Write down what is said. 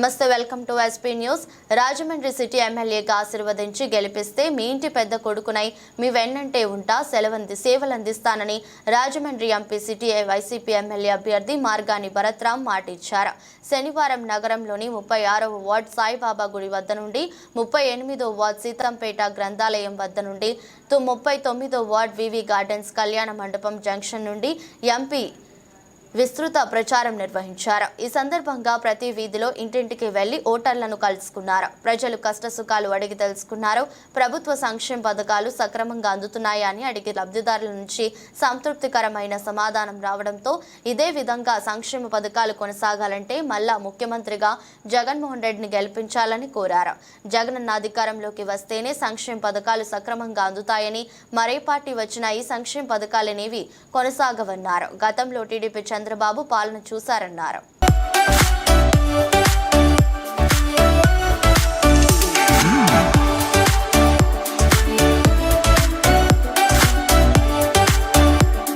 నమస్తే welcome to SP news Rajahmundry city ఎమ్మెల్యేగా ఆశీర్వదించి గెలిపిస్తే మీ ఇంటి పెద్ద కొడుకునై మీ వెన్నంటే ఉంటా సెలవంది సేవలందిస్తానని Rajahmundry MP city YCP MLA అభ్యర్థి మార్గాని భరత్రాం మాటిచ్చారు. శనివారం నగరంలోని ముప్పై ఆరవ వార్డ్ సాయిబాబా గుడి వద్ద నుండి ముప్పై ఎనిమిదో వార్డ్ సీతంపేట గ్రంథాలయం వద్ద నుండి ముప్పై తొమ్మిదో వార్డ్ వివి గార్డెన్స్ కళ్యాణ మండపం జంక్షన్ నుండి ఎంపీ విస్తృత ప్రచారం నిర్వహించారు. ఈ సందర్భంగా ప్రతి వీధిలో ఇంటింటికి వెళ్ళి ఓటర్లను కలుసుకున్నారు. ప్రజలు కష్టసుఖాలు అడిగి తెలుసుకున్నారు. ప్రభుత్వ సంక్షేమ పథకాలు సక్రమంగా అందుతున్నాయా అని అడిగి లబ్ధిదారుల నుంచి సంతృప్తికరమైన సమాధానం రావడంతో ఇదే విధంగా సంక్షేమ పథకాలు కొనసాగాలంటే మళ్ళా ముఖ్యమంత్రిగా జగన్మోహన్ రెడ్డిని గెలిపించాలని కోరారు. జగనన్న అధికారంలోకి వస్తేనే సంక్షేమ పథకాలు సక్రమంగా అందుతాయని మరే పార్టీ వచ్చినా ఈ సంక్షేమ పథకాలనేవి కొనసాగవన్నారు. గతంలో టీడీపీ చంద్రబాబు పాలన చూశారన్నారు.